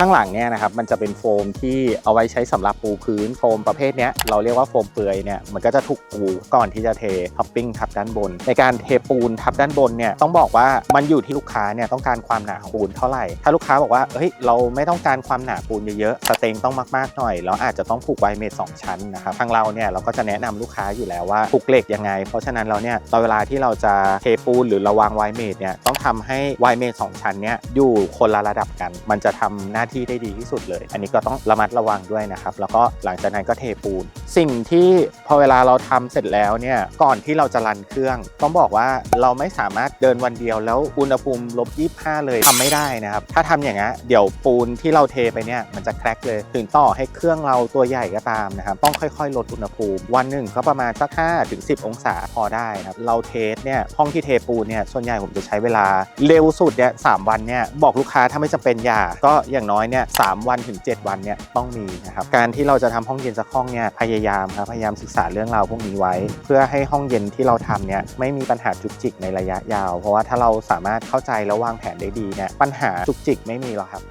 ข้างหลังเนี่ยนะครับมันจะเป็นโฟมที่เอาไว้ใช้สำหรับปูพื้นโฟมประเภทนี้เราเรียกว่าโฟมเปลือยเนี่ยมันก็จะถูกปูก่อนที่จะเทท็อปปิ้งทับด้านบน ในการเทปูนทับด้านบนเนี่ยต้องบอกว่ามันอยู่ที่ลูกค้าเนี่ยต้องการความหนาปูนเท่าไหร่ ถ้าลูกค้าบอกว่าเฮ้ยเราไม่ต้องการความหนาปูนเยอะๆสเต็งต้องมากๆหน่อยแล้วอาจจะต้องผูกไวเมดสองชั้นนะครับทางเราเนี่ยเราก็จะแนะนำลูกค้าอยู่แล้วว่าผูกเหล็กยังไง เพราะฉะนั้นเราเนี่ยตอนเวลาที่เราจะเทปูนหรือราวางไวเมดเนี่ยต้องทำให้ไวเมดสองชั้นเนี่ยอยู่คนละระดับกัน มันจะทำหน้าที่ได้ดีที่สุดเลย อันนี้ก็ต้องระมัดระวังด้วยนะครับ แล้วก็หลังจากนั้นก็เทปูนสิ่งที่พอเวลาเราทำเสร็จแล้วเนี่ยก่อนที่เราจะรันเครื่องต้องบอกว่าเราไม่สามารถเดินวันเดียวแล้วอุณหภูมิลบ25 เลยทำไม่ได้นะครับ ถ้าทำอย่างนี้นเดี๋ยวปูนที่เราเทไปเนี่ยมันจะแครกเลยถึงต่อให้เครื่องเราตัวใหญ่ก็ตามนะครับต้องค่อยๆ ลดอุณหภูมิ วันหนึ่งก็ประมาณสัก5ถึง10 องศาพอได้นะครับเราเทสเนี่ยห้องที่เทปูนเนี่ยส่วนใหญ่ผมจะใช้เวลาเร็วสุดเนี่ยสามวันเนี่ยบอกลูกค้าถ้าไม่จำเป็นอย่าก็อย่างน้อยเนี่ยสามวันถึง 7 วันเนี่ยต้องมีนะครับการที่เราจะทำห้องเย็นสักห้องเนี่ยพยายามครับพยายามศึกษาเรื่องราวพวกนี้ไว้ เพื่อให้ห้องเย็นที่เราทำเนี่ยไม่มีปัญหาจุกจิกในระยะยาว เพราะว่าถ้าเราสามารถเข้าใจแล้ววางแผนได้ดีเนี่ยปัญหาจุกจิกไม่มีหรอกครับ